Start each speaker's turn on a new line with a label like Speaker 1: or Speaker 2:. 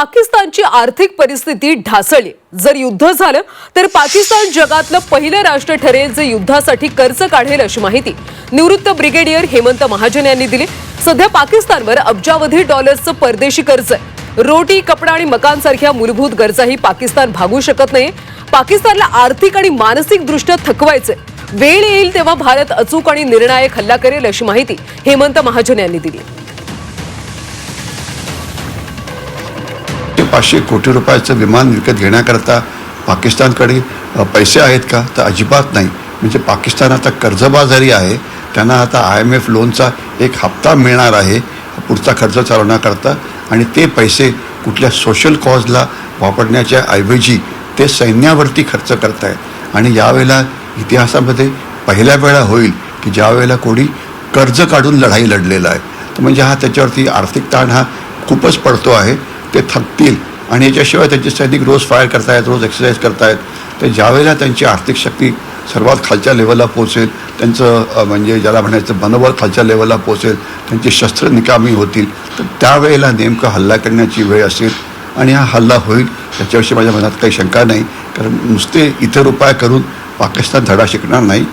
Speaker 1: पाकिस्तानची आर्थिक परिस्थिती ढासळली. जर युद्ध झालं तर पाकिस्तान जगातलं पहिलं राष्ट्र ठरेल जे युद्धासाठी कर्ज काढेल अशी माहिती निवृत्त ब्रिगेडियर हेमंत महाजन यांनी दिली. सध्या पाकिस्तानवर अब्जावधी डॉलर्सचं परदेशी कर्ज आहे. रोटी कपडा आणि मकानसारख्या मूलभूत गरजाही पाकिस्तान भागू शकत नाही पाकिस्तानला आर्थिक आणि मानसिक दृष्ट्या थकवायचंय. वेळ येईल तेव्हा भारत अचूक आणि निर्णायक हल्ला करेल अशी माहिती हेमंत महाजन यांनी दिली.
Speaker 2: पाचशे कोटी रुपयाचं विमान विकत घेण्याकरता पाकिस्तानकडे पैसे आहेत का? तर अजिबात नाही. म्हणजे पाकिस्तान आता कर्जबाजारी आहे. त्यांना आता आय एम एफ लोनचा एक हप्ता मिळणार आहे पुढचा खर्च चालवण्याकरता. आणि ते पैसे कुठल्या सोशल कॉजला वापरण्याच्या ऐवजी ते सैन्यावरती खर्च करतायत. आणि यावेळेला इतिहासामध्ये पहिल्या वेळा होईल की ज्यावेळेला कोणी कर्ज काढून लढाई लढलेला आहे. तर म्हणजे हा त्याच्यावरती आर्थिक ताण हा खूपच पडतो आहे. ते थकतील. आणि याच्याशिवाय त्यांचे सैनिक रोज फायर करतायत रोज एक्सरसाइज करतायत. तर ज्यावेळेला त्यांची आर्थिक शक्ती सर्वात खालच्या लेवलला पोहोचेल त्यांचं म्हणजे ज्याला म्हणायचं मनोबल खालच्या लेवलला पोहोचेल त्यांची शस्त्र निकामी होतील तर त्यावेळेला नेमकं हल्ला करण्याची वेळ असेल आणि हा हल्ला होईल याच्याविषयी माझ्या मनात काही शंका नाही. कारण नुसते इतर उपाय करून पाकिस्तान धडा शिकणार नाही.